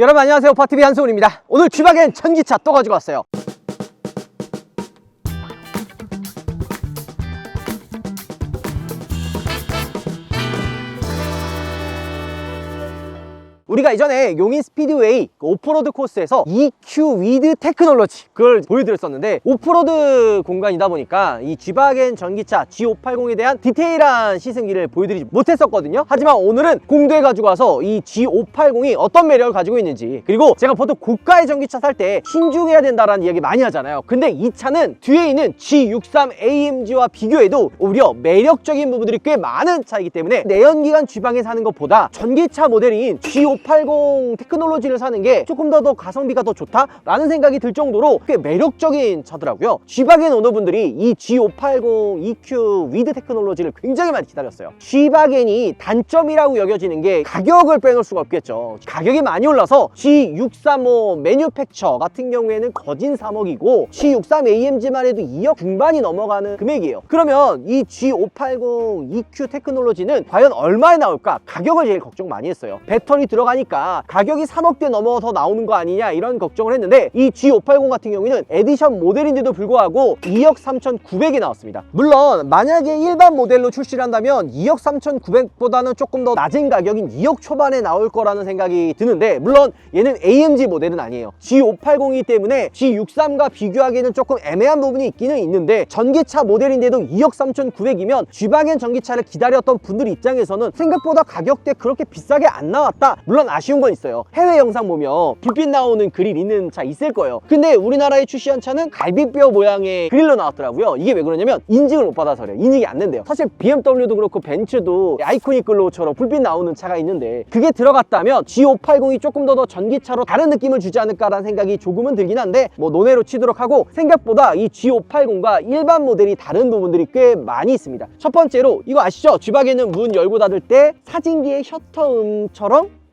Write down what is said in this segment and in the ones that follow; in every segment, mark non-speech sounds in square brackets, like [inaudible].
여러분 안녕하세요. 파티비 한승훈입니다. 오늘 쥐박엔 전기차 또 가지고 왔어요 우리가 이전에 용인 스피드웨이 그 오프로드 코스에서 EQ 위드 테크놀로지 그걸 보여드렸었는데 오프로드 공간이다 보니까 이 G바겐 전기차 G580에 대한 디테일한 시승기를 보여드리지 못했었거든요. 하지만 오늘은 공도에 가지고 와서 이 G580이 어떤 매력을 가지고 있는지 그리고 제가 보통 고가의 전기차 살 때 신중해야 된다라는 이야기 많이 하잖아요. 근데 이 차는 뒤에 있는 G63 AMG와 비교해도 오히려 매력적인 부분들이 꽤 많은 차이기 때문에 내연기관 G방에 사는 것보다 전기차 모델인 G580 테크놀로지를 사는 게 조금 더 더 가성비가 더 좋다라는 생각이 들 정도로 꽤 매력적인 차더라고요. G바겐 오너분들이 이 G580 EQ 위드 테크놀로지를 굉장히 많이 기다렸어요. G바겐이 단점이라고 여겨지는 게 가격을 빼놓을 수가 없겠죠. 가격이 많이 올라서 G635 매뉴팩처 같은 경우에는 거진 3억이고 G63 AMG만 해도 2억 중반이 넘어가는 금액이에요. 그러면 이 G580 EQ 테크놀로지는 과연 얼마에 나올까? 가격을 제일 걱정 많이 했어요. 배터리 들어가 니까 가격이 3억대 넘어서 나오는 거 아니냐 이런 걱정을 했는데 이 G580 같은 경우에는 에디션 모델인데도 불구하고 2억 3,900이 나왔습니다. 물론 만약에 일반 모델로 출시를 한다면 2억 3,900보다는 조금 더 낮은 가격인 2억 초반에 나올 거라는 생각이 드는데 물론 얘는 AMG 모델은 아니에요. G580이기 때문에 G63과 비교하기에는 조금 애매한 부분이 있기는 있는데 전기차 모델인데도 2억 3,900이면 G바겐 전기차를 기다렸던 분들 입장에서는 생각보다 가격대 그렇게 비싸게 안 나왔다. 물론 아쉬운 건 있어요. 해외 영상 보면 불빛 나오는 그릴 있는 차 있을 거예요. 근데 우리나라에 출시한 차는 갈비뼈 모양의 그릴로 나왔더라고요. 이게 왜 그러냐면 인증을 못 받아서 그래요. 인증이 안 된대요. 사실 BMW도 그렇고 벤츠도 아이코닉 글로우처럼 불빛 나오는 차가 있는데 그게 들어갔다면 G580이 조금 더 더 전기차로 다른 느낌을 주지 않을까라는 생각이 조금은 들긴 한데 뭐 논외로 치도록 하고 생각보다 이 G580과 일반 모델이 다른 부분들이 꽤 많이 있습니다. 첫 번째로 이거 아시죠? G박에는 문 열고 닫을 때 사진기의 셔터음처럼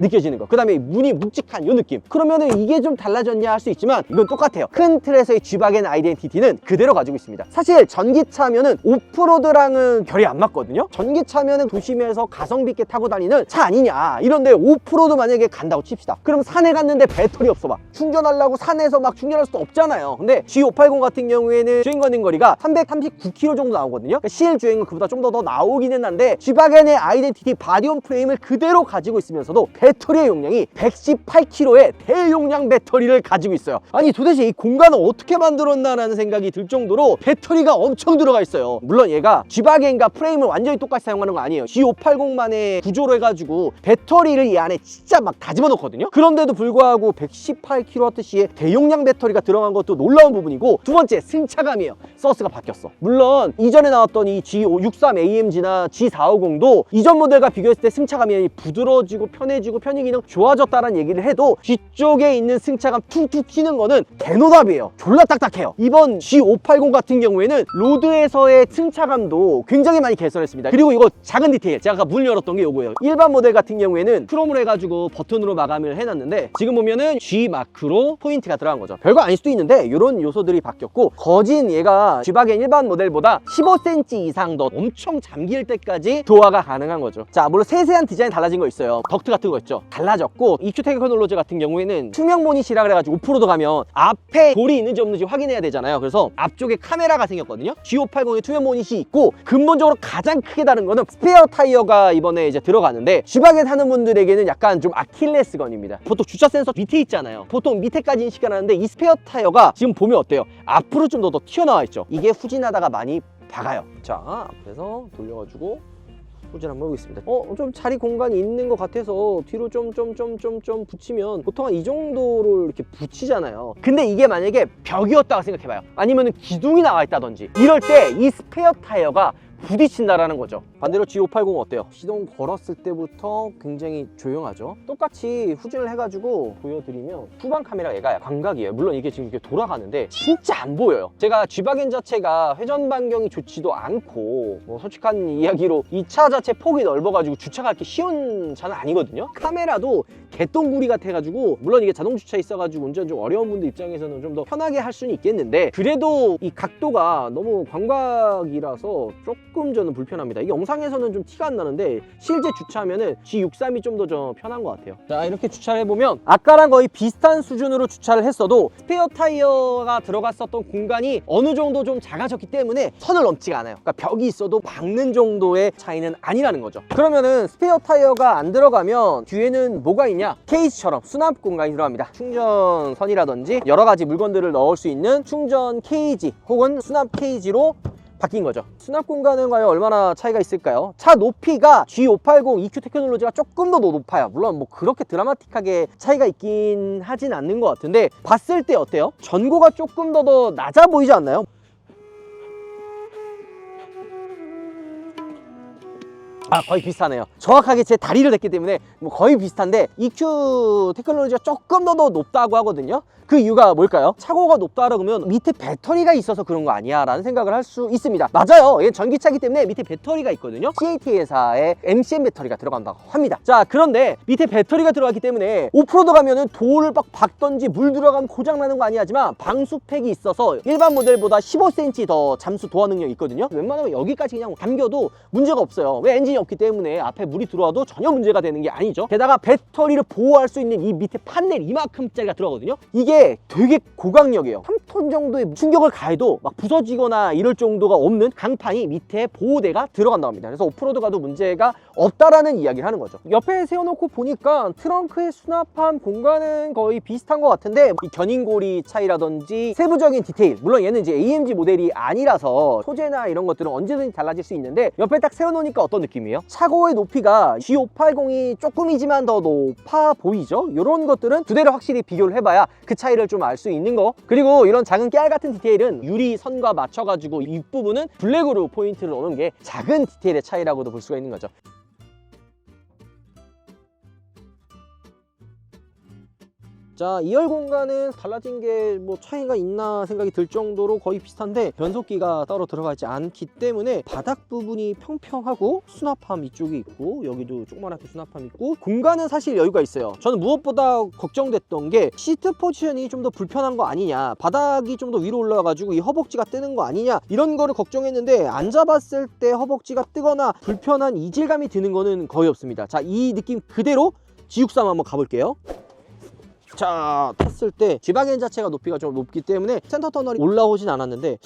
느껴지는 거. 그 다음에 문이 묵직한 이 느낌. 그러면은 이게 좀 달라졌냐 할 수 있지만 이건 똑같아요. 큰 틀에서의 G바겐 아이덴티티는 그대로 가지고 있습니다. 사실 전기차면은 오프로드랑은 결이 안 맞거든요. 전기차면은 도심에서 가성비 있게 타고 다니는 차 아니냐. 이런데 오프로드 만약에 간다고 칩시다. 그럼 산에 갔는데 배터리 없어 봐. 충전하려고 산에서 막 충전할 수도 없잖아요. 근데 G580 같은 경우에는 주행 거는 거리가 339km 정도 나오거든요. 그러니까 실 주행은 그보다 좀 더 더 나오기는 한데 G바겐의 아이덴티티 바디온 프레임을 그대로 가지고 있으면서도 배 터리의 용량이 118kg의 대용량 배터리를 가지고 있어요. 아니 도대체 이 공간을 어떻게 만들었나라는 생각이 들 정도로 배터리가 엄청 들어가 있어요. 물론 얘가 G바겐과 프레임을 완전히 똑같이 사용하는 거 아니에요. G580만의 구조로 해가지고 배터리를 이 안에 진짜 막 다 집어넣거든요. 그런데도 불구하고 118kWh의 대용량 배터리가 들어간 것도 놀라운 부분이고 두 번째 승차감이에요. 서스가 바뀌었어. 물론 이전에 나왔던 이 G63 AMG나 G450도 이전 모델과 비교했을 때 승차감이 부드러워지고 편해지고 편의 기능 좋아졌다는 얘기를 해도 뒤쪽에 있는 승차감 툭툭 튀는 거는 대노답이에요. 졸라 딱딱해요. 이번 G580 같은 경우에는 로드에서의 승차감도 굉장히 많이 개선했습니다. 그리고 이거 작은 디테일 제가 아까 문 열었던 게 이거예요. 일반 모델 같은 경우에는 크롬으로 해가지고 버튼으로 마감을 해놨는데 지금 보면은 G 마크로 포인트가 들어간 거죠. 별거 아닐 수도 있는데 이런 요소들이 바뀌었고 거진 얘가 G바겐 일반 모델보다 15cm 이상 더 엄청 잠길 때까지 도화가 가능한 거죠. 자 물론 세세한 디자인 달라진 거 있어요. 덕트 같은 거 있죠. 달라졌고 EQ 테크놀로지 같은 경우에는 투명 모닛이라 그래가지고 오프로드 가면 앞에 돌이 있는지 없는지 확인해야 되잖아요. 그래서 앞쪽에 카메라가 생겼거든요. G580에 투명 모닛이 있고 근본적으로 가장 크게 다른 거는 스페어 타이어가 이번에 이제 들어가는데 G바겐 하는 분들에게는 약간 좀 아킬레스건입니다. 보통 주차 센서 밑에 있잖아요. 보통 밑에까지 인식을 하는데 이 스페어 타이어가 지금 보면 어때요? 앞으로 좀 더 더 튀어나와 있죠. 이게 후진하다가 많이 박아요. 자 앞에서 돌려가지고 후진 한번 해보겠습니다. 어 좀 자리 공간이 있는 것 같아서 뒤로 좀 좀 좀 좀 좀 붙이면 보통 한 이 정도로 이렇게 붙이잖아요. 근데 이게 만약에 벽이었다고 생각해봐요. 아니면 기둥이 나와 있다든지. 이럴 때 이 스페어 타이어가 부딪힌다라는 거죠. 반대로 G580 어때요? 시동 걸었을 때부터 굉장히 조용하죠? 똑같이 후진을 해가지고 보여드리면 후방 카메라 얘가 광각이에요. 물론 이게 지금 이렇게 돌아가는데 진짜 안 보여요. 제가 G바겐 자체가 회전 반경이 좋지도 않고 뭐 솔직한 이야기로 이 차 자체 폭이 넓어가지고 주차가 이렇게 쉬운 차는 아니거든요. 카메라도 개똥구리 같아가지고 물론 이게 자동 주차 있어가지고 운전 좀 어려운 분들 입장에서는 좀 더 편하게 할 수는 있겠는데 그래도 이 각도가 너무 광각이라서 조금 조금 저는 불편합니다. 이게 영상에서는 좀 티가 안 나는데 실제 주차하면은 G63이 좀더좀 편한 것 같아요. 자 이렇게 주차를 해보면 아까랑 거의 비슷한 수준으로 주차를 했어도 스페어 타이어가 들어갔었던 공간이 어느 정도 좀 작아졌기 때문에 선을 넘지가 않아요. 그러니까 벽이 있어도 막는 정도의 차이는 아니라는 거죠. 그러면은 스페어 타이어가 안 들어가면 뒤에는 뭐가 있냐? 케이스처럼 수납 공간이 들어갑니다. 충전선이라든지 여러 가지 물건들을 넣을 수 있는 충전 케이지 혹은 수납 케이지로 바뀐 거죠. 수납 공간은 과연 얼마나 차이가 있을까요? 차 높이가 G580 EQ 테크놀로지가 조금 더 높아요. 물론 뭐 그렇게 드라마틱하게 차이가 있긴 하진 않는 것 같은데 봤을 때 어때요? 전고가 조금 더 더 낮아 보이지 않나요? 아 거의 비슷하네요. 정확하게 제 다리를 댔기 때문에 뭐 거의 비슷한데 EQ 테크놀로지가 조금 더 더 높다고 하거든요. 그 이유가 뭘까요? 차고가 높다 그러면 밑에 배터리가 있어서 그런 거 아니야 라는 생각을 할 수 있습니다. 맞아요. 얘 전기차기 때문에 밑에 배터리가 있거든요. CAT 회사의 MCM 배터리가 들어간다고 합니다. 자 그런데 밑에 배터리가 들어가기 때문에 오프로드 가면은 돌을 막 박던지 물 들어가면 고장 나는 거 아니하지만 방수팩이 있어서 일반 모델보다 15cm 더 잠수 도화 능력이 있거든요. 웬만하면 여기까지 그냥 담겨도 문제가 없어요. 왜 엔진이 없기 때문에 앞에 물이 들어와도 전혀 문제가 되는 게 아니죠. 게다가 배터리를 보호할 수 있는 이 밑에 판넬 이만큼짜리가 들어가거든요. 이게 되게 고강력이에요. 3톤 정도의 충격을 가해도 막 부서지거나 이럴 정도가 없는 강판이 밑에 보호대가 들어간다고 합니다. 그래서 오프로드 가도 문제가 없다라는 이야기를 하는 거죠. 옆에 세워놓고 보니까 트렁크에 수납한 공간은 거의 비슷한 것 같은데 이 견인고리 차이라든지 세부적인 디테일 물론 얘는 이제 AMG 모델이 아니라서 소재나 이런 것들은 언제든지 달라질 수 있는데 옆에 딱 세워놓으니까 어떤 느낌이에요? 차고의 높이가 G580이 조금이지만 더 높아 보이죠? 이런 것들은 두 대를 확실히 비교를 해봐야 그 차이를 좀 알 수 있는 거. 그리고 이런 작은 깨알 같은 디테일은 유리 선과 맞춰가지고 윗부분은 블랙으로 포인트를 넣는 게 작은 디테일의 차이라고도 볼 수가 있는 거죠 자 2열 공간은 달라진 게 뭐 차이가 있나 생각이 들 정도로 거의 비슷한데 변속기가 따로 들어가지 않기 때문에 바닥 부분이 평평하고 수납함 이쪽이 있고 여기도 조그만하게 수납함 있고 공간은 사실 여유가 있어요. 저는 무엇보다 걱정됐던 게 시트 포지션이 좀 더 불편한 거 아니냐 바닥이 좀 더 위로 올라가지고 이 허벅지가 뜨는 거 아니냐 이런 거를 걱정했는데 앉아봤을 때 허벅지가 뜨거나 불편한 이질감이 드는 거는 거의 없습니다. 자 이 느낌 그대로 G63 한번 가볼게요 자 탔을 때 G바겐 자체가 높이가 좀 높기 때문에 센터 터널이 올라오진 않았는데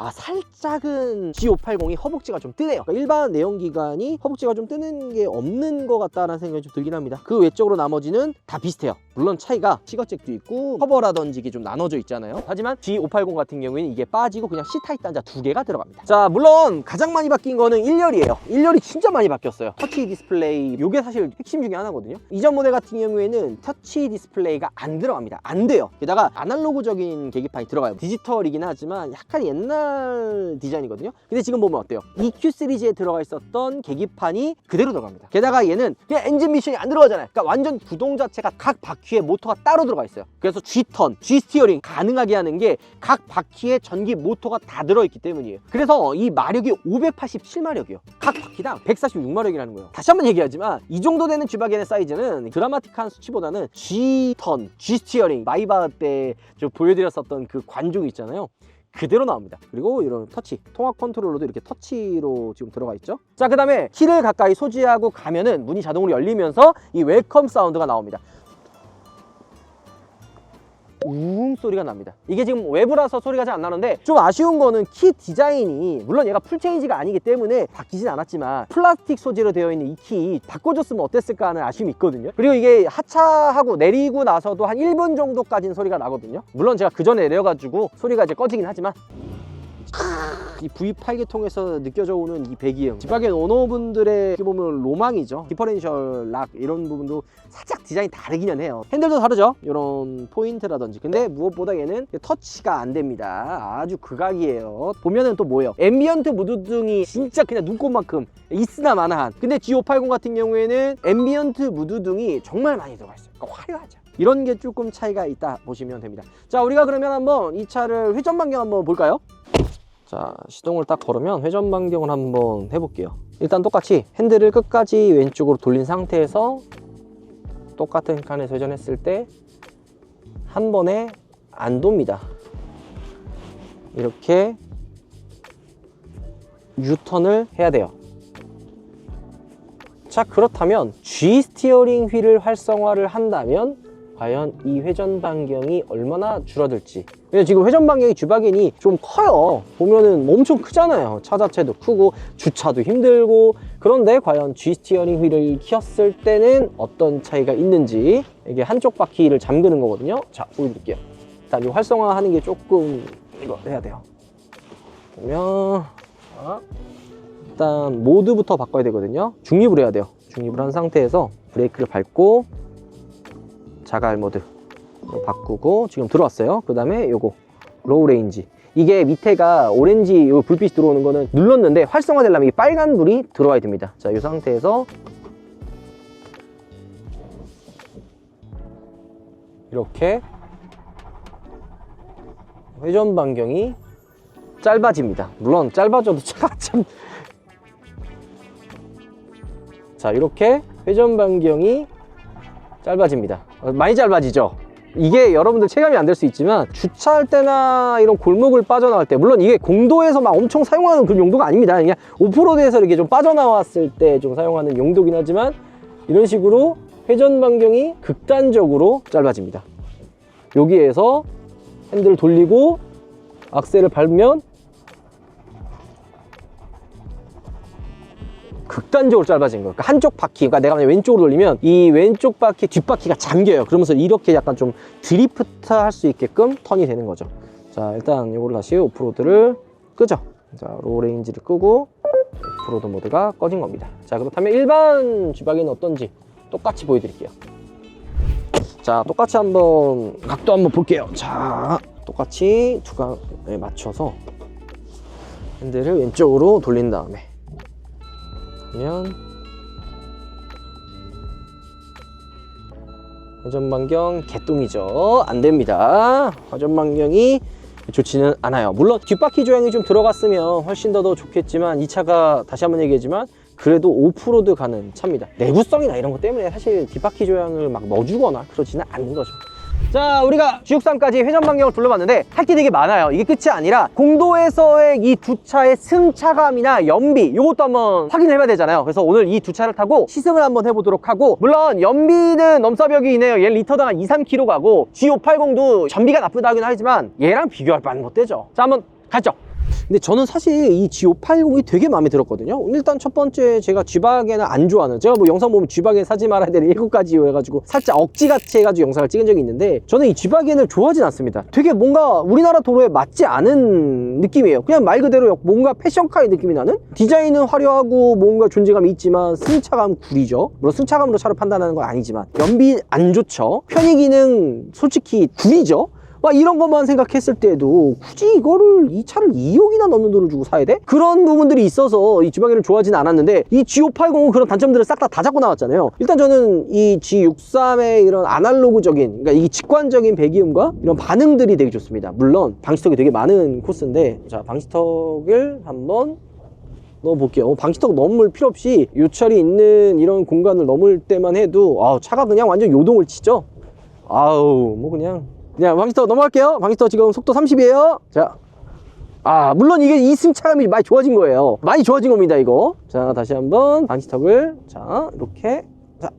아 살짝은 G580이 허벅지가 좀 뜨네요. 그러니까 일반 내연기관이 허벅지가 좀 뜨는 게 없는 것 같다라는 생각이 좀 들긴 합니다. 그 외적으로 나머지는 다 비슷해요. 물론 차이가 시거잭도 있고 커버라든지 이게 좀 나눠져 있잖아요. 하지만 G580 같은 경우에는 이게 빠지고 그냥 C타입 단자 두 개가 들어갑니다. 자 물론 가장 많이 바뀐 거는 1열이에요. 1열이 진짜 많이 바뀌었어요. 터치 디스플레이 이게 사실 핵심 중에 하나거든요. 이전 모델 같은 경우에는 터치 디스플레이가 안 들어갑니다. 안 돼요. 게다가 아날로그적인 계기판이 들어가요. 디지털이긴 하지만 약간 옛날 디자인이거든요. 근데 지금 보면 어때요? EQ 시리즈에 들어가 있었던 계기판이 그대로 들어갑니다. 게다가 얘는 그냥 엔진 미션이 안 들어가잖아요. 그러니까 완전 구동 자체가 각 바퀴에 모터가 따로 들어가 있어요. 그래서 G턴, G스티어링 가능하게 하는 게 각 바퀴에 전기 모터가 다 들어있기 때문이에요. 그래서 이 마력이 587마력이에요. 각 바퀴당 146마력이라는 거예요. 다시 한번 얘기하지만 이 정도 되는 G바겐의 사이즈는 드라마틱한 수치보다는 G턴, G스티어링 마이바 때저 보여드렸었던 그 관중 있잖아요 그대로 나옵니다. 그리고 이런 터치 통합 컨트롤러도 이렇게 터치로 지금 들어가 있죠? 자그 다음에 키를 가까이 소지하고 가면은 문이 자동으로 열리면서 이 웰컴 사운드가 나옵니다 우웅 소리가 납니다. 이게 지금 외부라서 소리가 잘 안 나는데 좀 아쉬운 거는 키 디자인이 물론 얘가 풀체인지가 아니기 때문에 바뀌진 않았지만 플라스틱 소재로 되어 있는 이 키 바꿔줬으면 어땠을까 하는 아쉬움이 있거든요. 그리고 이게 하차하고 내리고 나서도 한 1분 정도까지는 소리가 나거든요. 물론 제가 그 전에 내려가지고 소리가 이제 꺼지긴 하지만 이 V8계통에서 느껴져 오는 이 배기음 지바겐 오너분들의 어떻게 보면 로망이죠. 디퍼렌셜 락 이런 부분도 살짝 디자인이 다르기는 해요. 핸들도 다르죠? 이런 포인트라든지. 근데 무엇보다 얘는 터치가 안 됩니다. 아주 극악이에요. 보면은 또 뭐예요? 앰비언트 무드등이 진짜 그냥 눈꽃만큼 있으나 마나한. 근데 G580 같은 경우에는 앰비언트 무드등이 정말 많이 들어가 있어요. 그러니까 화려하죠. 이런 게 조금 차이가 있다 보시면 됩니다. 자 우리가 그러면 한번 이 차를 회전 반경 한번 볼까요 자 시동을 딱 걸으면 회전 반경을 한번 해볼게요. 일단 똑같이 핸들을 끝까지 왼쪽으로 돌린 상태에서 똑같은 칸에서 회전했을 때 한 번에 안 돕니다. 이렇게 유턴을 해야 돼요. 자 그렇다면 G 스티어링 휠을 활성화를 한다면 과연 이 회전 반경이 얼마나 줄어들지 왜냐 지금 회전 반경이 주바겐이 좀 커요. 보면은 엄청 크잖아요. 차 자체도 크고 주차도 힘들고. 그런데 과연 G 스티어링 휠을 키웠을 때는 어떤 차이가 있는지 이게 한쪽 바퀴를 잠그는 거거든요. 자 보여드릴게요. 일단 이 활성화하는 게 조금 이거 해야 돼요. 보면 자, 일단 모드부터 바꿔야 되거든요. 중립을 해야 돼요. 중립을 한 상태에서 브레이크를 밟고 자갈 모드 바꾸고 지금 들어왔어요. 그 다음에 요거 로우 레인지. 이게 밑에가 오렌지 요 불빛이 들어오는 거는 눌렀는데 활성화 되려면 이 빨간 불이 들어와야 됩니다. 자 이 상태에서 이렇게 회전 반경이 짧아집니다. 물론 짧아져도 [laughs] 차가 참. 자 이렇게 회전 반경이 짧아집니다. 어, 많이 짧아지죠 이게 여러분들 체감이 안 될 수 있지만 주차할 때나 이런 골목을 빠져나갈 때 물론 이게 공도에서 막 엄청 사용하는 그런 용도가 아닙니다. 그냥 오프로드에서 이렇게 좀 빠져나왔을 때 좀 사용하는 용도긴 하지만 이런 식으로 회전 반경이 극단적으로 짧아집니다. 여기에서 핸들을 돌리고 악셀을 밟으면 극단적으로 짧아진 거예요. 그러니까 한쪽 바퀴, 그러니까 내가 만약 왼쪽으로 돌리면 이 왼쪽 바퀴 뒷바퀴가 잠겨요. 그러면서 이렇게 약간 좀 드리프트 할 수 있게끔 턴이 되는 거죠. 자, 일단 이걸 다시 오프로드를 끄죠. 자, 로우 레인지를 끄고 오프로드 모드가 꺼진 겁니다. 자, 그렇다면 일반 쥐바기는 어떤지 똑같이 보여드릴게요. 자, 똑같이 한번 각도 한번 볼게요. 자, 똑같이 두각에 맞춰서 핸들을 왼쪽으로 돌린 다음에 그러면 회전 반경 개똥이죠. 안 됩니다. 회전 반경이 좋지는 않아요. 물론 뒷바퀴 조향이 좀 들어갔으면 훨씬 더, 더 좋겠지만 이 차가 다시 한번 얘기하지만 그래도 오프로드 가는 차입니다. 내구성이나 이런 것 때문에 사실 뒷바퀴 조향을 막 넣어주거나 그러지는 않는 거죠 자 우리가 G63까지 회전 반경을 둘러봤는데 할 게 되게 많아요. 이게 끝이 아니라 공도에서의 이 두 차의 승차감이나 연비 이것도 한번 확인을 해봐야 되잖아요. 그래서 오늘 이 두 차를 타고 시승을 한번 해보도록 하고 물론 연비는 넘사벽이 있네요. 얘는 리터당 한 2, 3km 가고 G580도 전비가 나쁘다 하긴 하지만 얘랑 비교할 바는 못 되죠. 자 한번 가죠 근데 저는 사실 이 G580이 되게 마음에 들었거든요. 일단 첫 번째 제가 G박에는 안 좋아하는 제가 뭐 영상 보면 G박에 사지 말아야 되는 일곱 가지 이유 해가지고 살짝 억지같이 해가지고 영상을 찍은 적이 있는데 저는 이 G박에는 좋아하진 않습니다. 되게 뭔가 우리나라 도로에 맞지 않은 느낌이에요. 그냥 말 그대로 뭔가 패션카의 느낌이 나는 디자인은 화려하고 뭔가 존재감이 있지만 승차감 구리죠. 물론 승차감으로 차를 판단하는 건 아니지만 연비 안 좋죠. 편의 기능 솔직히 구리죠. 막 이런 것만 생각했을 때도 굳이 이거를 이 차를 2억이나 넘는 돈을 주고 사야 돼? 그런 부분들이 있어서 이 G박이를 좋아하지는 않았는데 이 G580은 그런 단점들을 싹다다 잡고 나왔잖아요 일단 저는 이 G63의 이런 아날로그적인 그러니까 이 직관적인 배기음과 이런 반응들이 되게 좋습니다 물론 방지턱이 되게 많은 코스인데 자 방지턱을 한번 넣어볼게요. 어, 방지턱 넘을 필요 없이 요철이 있는 이런 공간을 넘을 때만 해도 아, 차가 그냥 완전 요동을 치죠. 아우 뭐 그냥 그냥 방지턱 넘어갈게요. 방지턱 지금 속도 30이에요. 자. 아, 물론 이게 이 승차감이 많이 좋아진 거예요. 많이 좋아진 겁니다, 이거. 자, 다시 한번 방지턱을 자, 이렇게 자.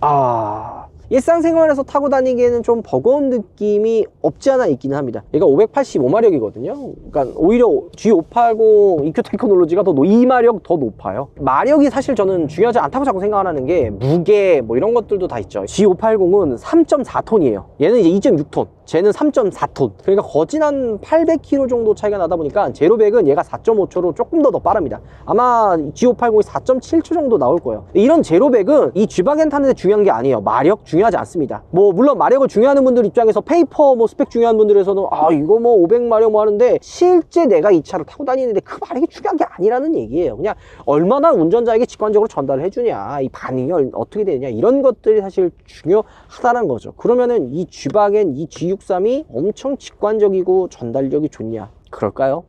아. 일상생활에서 타고 다니기에는 좀 버거운 느낌이 없지 않아 있기는 합니다. 얘가 585마력이거든요. 그러니까 오히려 G580 EQ 테크놀로지가 더, 노- 이 마력 더 높아요. 마력이 사실 저는 중요하지 않다고 자꾸 생각하는 게 무게 뭐 이런 것들도 다 있죠. G580은 3.4톤이에요. 얘는 이제 2.6톤. 쟤는 3.4톤. 그러니까 거진 한 800km 정도 차이가 나다 보니까 제로백은 얘가 4.5초로 조금 더 더 빠릅니다. 아마 G580이 4.7초 정도 나올 거예요. 이런 제로백은 이 G바겐 타는데 중요한 게 아니에요. 마력 중요하지 않습니다. 뭐 물론 마력을 중요하는 분들 입장에서 페이퍼 뭐 스펙 중요한 분들에서는 아 이거 뭐 500마력 뭐 하는데 실제 내가 이 차를 타고 다니는데 그 마력이 중요한 게 아니라는 얘기예요. 그냥 얼마나 운전자에게 직관적으로 전달을 해주냐, 이 반응이 얼- 어떻게 되느냐 이런 것들이 사실 중요하다는 거죠. 그러면은 이 G바겐, 이 G63이 엄청 직관적이고 전달력이 좋냐? 그럴까요?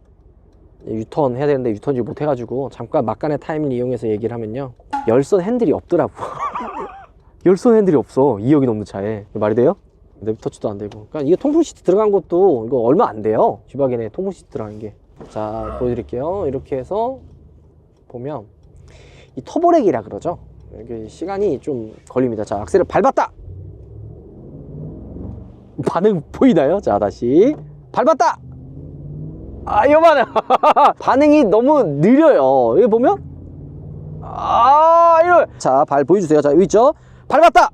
유턴 해야 되는데 유턴지 못 해가지고 잠깐 막간의 타임을 이용해서 얘기를 하면요. 열선 핸들이 없더라고. [laughs] 열선 핸들이 없어. 2억이 넘는 차에. 말이 돼요? 랩터치도 안 되고. 그러니까 이게 통풍 시트 들어간 것도 이거 얼마 안 돼요. 쥐바겐에 통풍 시트 들어간 게. 자 보여드릴게요. 이렇게 해서 보면 이 터보렉이라 그러죠. 이게 시간이 좀 걸립니다. 자 악셀을 밟았다 반응 보이나요? 자 다시. 밟았다! 아 요만해 [laughs] 반응이 너무 느려요. 여기 보면? 아 이러 자발 보여주세요. 자 여기 있죠? 밟았다!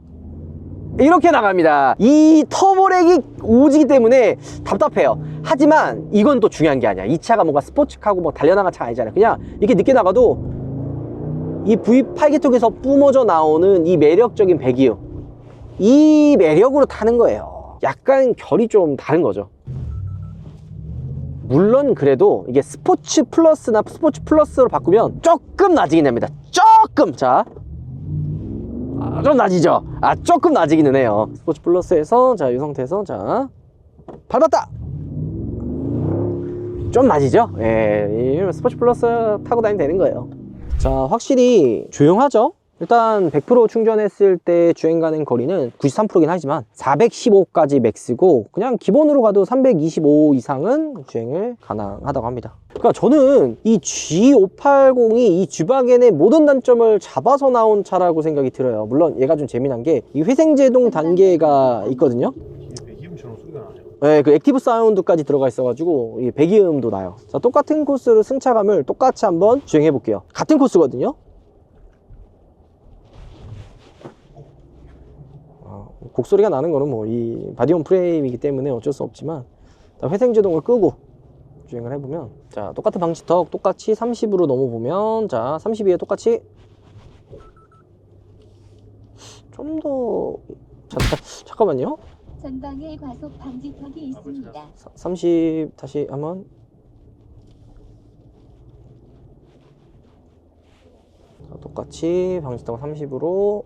이렇게 나갑니다. 이 터보렉이 오지기 때문에 답답해요. 하지만 이건 또 중요한 게 아니야. 이 차가 뭔가 스포츠카고 뭐 달려나간 차가 아니잖아요. 그냥 이렇게 늦게 나가도 이 V8 계통에서 뿜어져 나오는 이 매력적인 배기음 이 매력으로 타는 거예요 약간 결이 좀 다른 거죠 물론 그래도 이게 스포츠 플러스나 스포츠 플러스로 바꾸면 조금 나아지긴 됩니다 조금 자 아, 좀 낮이죠? 아, 조금 낮이기는 해요. 스포츠 플러스에서, 자, 이 상태에서, 자, 밟았다! 좀 낮이죠? 예, 이 스포츠 플러스 타고 다니면 되는 거예요. 자, 확실히 조용하죠? 일단 100% 충전했을 때 주행 가는 거리는 93%긴 하지만 415까지 맥스고 그냥 기본으로 가도 325 이상은 주행을 가능하다고 합니다. 그러니까 저는 이 G580이 이 G바겐의 모든 단점을 잡아서 나온 차라고 생각이 들어요. 물론 얘가 좀 재미난 게 이 회생제동 단계가 있거든요. 네, 그 액티브 사운드까지 들어가 있어가지고 이 배기음도 나요. 자, 똑같은 코스로 승차감을 똑같이 한번 주행해 볼게요. 같은 코스거든요. 아, 곡소리가 나는 거는 뭐 이 바디온 프레임이기 때문에 어쩔 수 없지만 일단 회생 제동을 끄고 주행을 해보면 자 똑같은 방지턱 똑같이 30으로 넘어보면 자 32에 똑같이 좀 더 잠깐만요. 전방에 과속 방지턱이 있습니다. 사- 30 다시 한번. 자, 똑같이 방지턱 30으로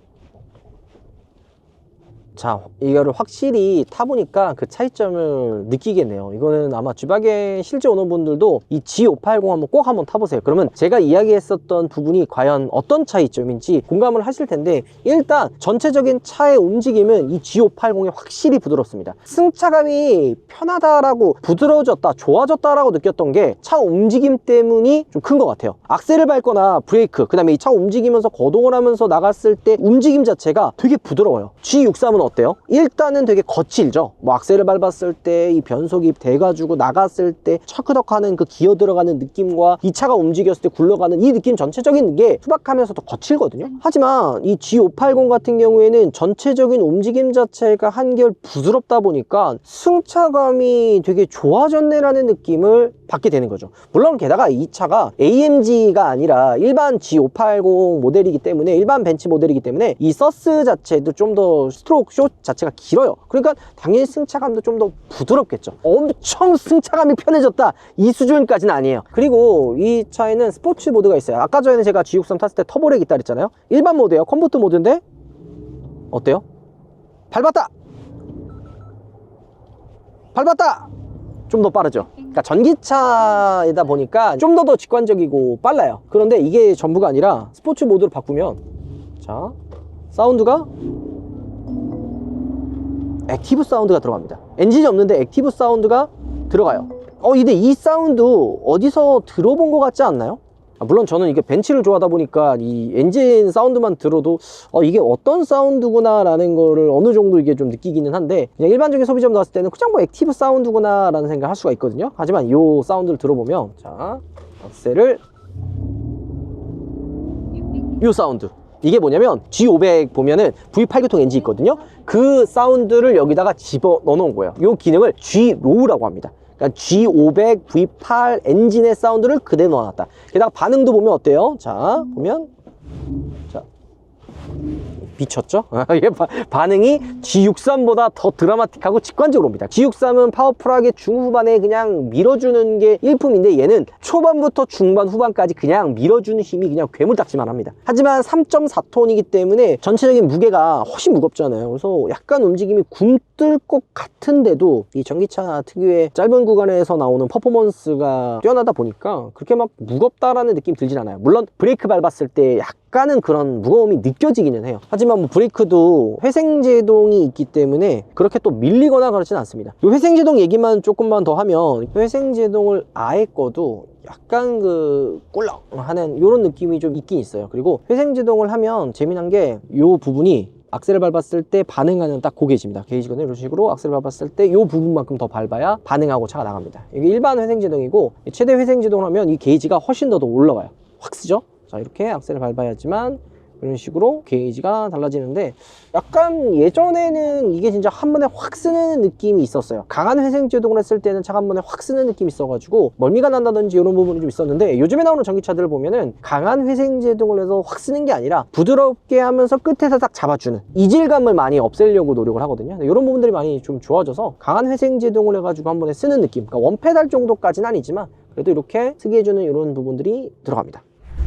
자 이거를 확실히 타보니까 그 차이점을 느끼겠네요. 이거는 아마 주박에 실제 오는 분들도 이 G580 한번 꼭 한번 타보세요. 그러면 제가 이야기했었던 부분이 과연 어떤 차이점인지 공감을 하실 텐데 일단 전체적인 차의 움직임은 이 G580이 확실히 부드럽습니다. 승차감이 편하다라고 부드러워졌다 좋아졌다라고 느꼈던 게 차 움직임 때문이 좀 큰 것 같아요. 악셀을 밟거나 브레이크 그 다음에 이 차 움직이면서 거동을 하면서 나갔을 때 움직임 자체가 되게 부드러워요. G63은 어때요? 일단은 되게 거칠죠? 뭐 악셀을 밟았을 때 이 변속이 돼가지고 나갔을 때 차크덕하는 그 기어 들어가는 느낌과 이 차가 움직였을 때 굴러가는 이 느낌 전체적인 게 투박하면서 더 거칠거든요? 하지만 이 G580 같은 경우에는 전체적인 움직임 자체가 한결 부드럽다 보니까 승차감이 되게 좋아졌네라는 느낌을 받게 되는 거죠. 물론 게다가 이 차가 AMG가 아니라 일반 G580 모델이기 때문에 일반 벤츠 모델이기 때문에 이 서스 자체도 좀 더 스트로크 숏 자체가 길어요. 그러니까 당연히 승차감도 좀 더 부드럽겠죠. 엄청 승차감이 편해졌다. 이 수준까지는 아니에요. 그리고 이 차에는 스포츠 모드가 있어요. 아까 전에 제가 G63 탔을 때 터보렉 있다 그랬잖아요. 일반 모드예요. 컴포트 모드인데 어때요? 밟았다! 밟았다! 좀더 빠르죠. 그러니까 전기차이다 보니까 좀 더 더 직관적이고 빨라요. 그런데 이게 전부가 아니라 스포츠 모드로 바꾸면 자 사운드가 액티브 사운드가 들어갑니다. 엔진이 없는데 액티브 사운드가 들어가요. 어 근데 이 사운드 어디서 들어본 것 같지 않나요? 아, 물론 저는 이게 벤츠를 좋아하다 보니까 이 엔진 사운드만 들어도 어, 이게 어떤 사운드구나 라는 거를 어느 정도 이게 좀 느끼기는 한데 그냥 일반적인 소비점 나왔을 때는 그냥 뭐 액티브 사운드구나 라는 생각을 할 수가 있거든요. 하지만 이 사운드를 들어보면 자 악셀을 이 사운드 이게 뭐냐면 G500 보면은 V8 교통 엔진 있거든요. 그 사운드를 여기다가 집어 넣어 놓은 거예요. 이 기능을 G-Row라고 합니다. 그러니까 G500 V8 엔진의 사운드를 그대로 넣어놨다. 게다가 반응도 보면 어때요? 자 보면 자 미쳤죠? [laughs] 반응이 G63보다 더 드라마틱하고 직관적으로 옵니다. G63은 파워풀하게 중후반에 그냥 밀어주는 게 일품인데 얘는 초반부터 중반 후반까지 그냥 밀어주는 힘이 그냥 괴물딱지만 합니다. 하지만 3.4톤이기 때문에 전체적인 무게가 훨씬 무겁잖아요. 그래서 약간 움직임이 굼뜰 것 같은데도 이 전기차 특유의 짧은 구간에서 나오는 퍼포먼스가 뛰어나다 보니까 그렇게 막 무겁다라는 느낌 들진 않아요. 물론 브레이크 밟았을 때 약간 약간은 그런 무거움이 느껴지기는 해요. 하지만 뭐 브레이크도 회생제동이 있기 때문에 그렇게 또 밀리거나 그렇진 않습니다. 이 회생제동 얘기만 조금만 더 하면 회생제동을 아예 꺼도 약간 그 꿀렁 하는 이런 느낌이 좀 있긴 있어요. 그리고 회생제동을 하면 재미난 게 이 부분이 악셀을 밟았을 때 반응하는 딱그 게이지입니다. 게이지거든요. 이런 식으로 악셀을 밟았을 때 이 부분만큼 더 밟아야 반응하고 차가 나갑니다. 이게 일반 회생제동이고 최대 회생제동을 하면 이 게이지가 훨씬 더 더 올라가요. 확 쓰죠? 자 이렇게 악셀을 밟아야지만 이런 식으로 게이지가 달라지는데 약간 예전에는 이게 진짜 한 번에 확 쓰는 느낌이 있었어요. 강한 회생 제동을 했을 때는 차가 한 번에 확 쓰는 느낌이 있어가지고 멀미가 난다든지 이런 부분이 좀 있었는데 요즘에 나오는 전기차들을 보면은 강한 회생 제동을 해서 확 쓰는 게 아니라 부드럽게 하면서 끝에서 딱 잡아주는 이질감을 많이 없애려고 노력을 하거든요. 이런 부분들이 많이 좀 좋아져서 강한 회생 제동을 해가지고 한 번에 쓰는 느낌. 그러니까 원페달 정도까지는 아니지만 그래도 이렇게 쓰게 해주는 이런 부분들이 들어갑니다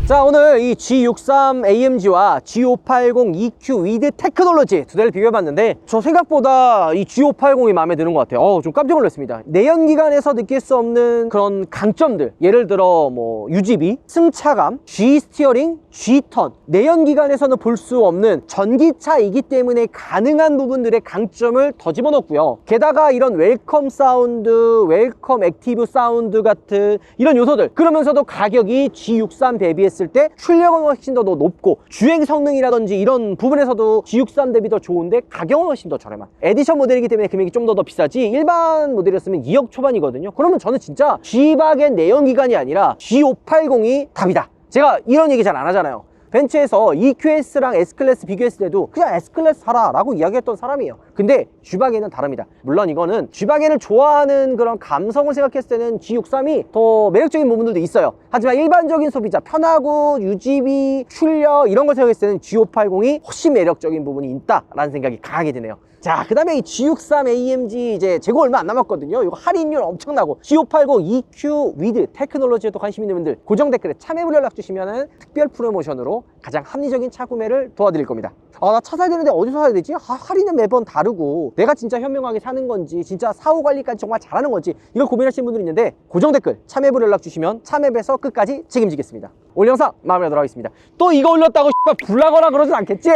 자 오늘 이 G63 AMG와 G580 EQ 위드 테크놀로지 두 대를 비교해봤는데 저 생각보다 이 G580이 마음에 드는 것 같아요. 어우 좀 깜짝 놀랐습니다. 내연기관에서 느낄 수 없는 그런 강점들 예를 들어 뭐 UGB, 승차감, G 스티어링, G 턴 내연기관에서는 볼 수 없는 전기차이기 때문에 가능한 부분들의 강점을 더 집어넣었고요. 게다가 이런 웰컴 사운드, 웰컴 액티브 사운드 같은 이런 요소들 그러면서도 가격이 G63 대비했을 때 출력은 훨씬 더 높고 주행 성능이라든지 이런 부분에서도 G63 대비 더 좋은데 가격은 훨씬 더 저렴한. 에디션 모델이기 때문에 금액이 좀 더 더 비싸지 일반 모델이었으면 2억 초반이거든요. 그러면 저는 진짜 G박의 내연기관이 아니라 G580이 답이다 제가 이런 얘기 잘 안 하잖아요. 벤츠에서 EQS랑 S클래스 비교했을 때도 그냥 S클래스 사라 라고 이야기했던 사람이에요 근데 G박에는 다릅니다 물론 이거는 G박에를 좋아하는 그런 감성을 생각했을 때는 G63이 더 매력적인 부분들도 있어요 하지만 일반적인 소비자 편하고 UGB, 출력 이런 걸 생각했을 때는 G580이 훨씬 매력적인 부분이 있다라는 생각이 강하게 드네요 자, 그 다음에 이 G63 AMG 이제 재고 얼마 안 남았거든요. 이거 할인율 엄청나고 G580 EQ 위드 테크놀로지에 또 관심 있는 분들 고정 댓글에 참여물 연락 주시면은 특별 프로모션으로 가장 합리적인 차 구매를 도와드릴 겁니다. 아, 나 차 사야 되는데 어디서 사야 되지? 아, 할인은 매번 다르고 내가 진짜 현명하게 사는 건지 진짜 사후 관리까지 정말 잘하는 건지 이걸 고민하시는 분들이 있는데 고정 댓글 참여물 연락 주시면 참여에서 끝까지 책임지겠습니다. 오늘 영상 마무리하도록 하겠습니다. 또 이거 올렸다고 [laughs] X발 불나거나 그러진 않겠지?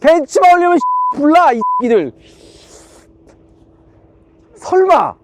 벤츠만 올리면 [laughs] X 불나 이 새끼들 설마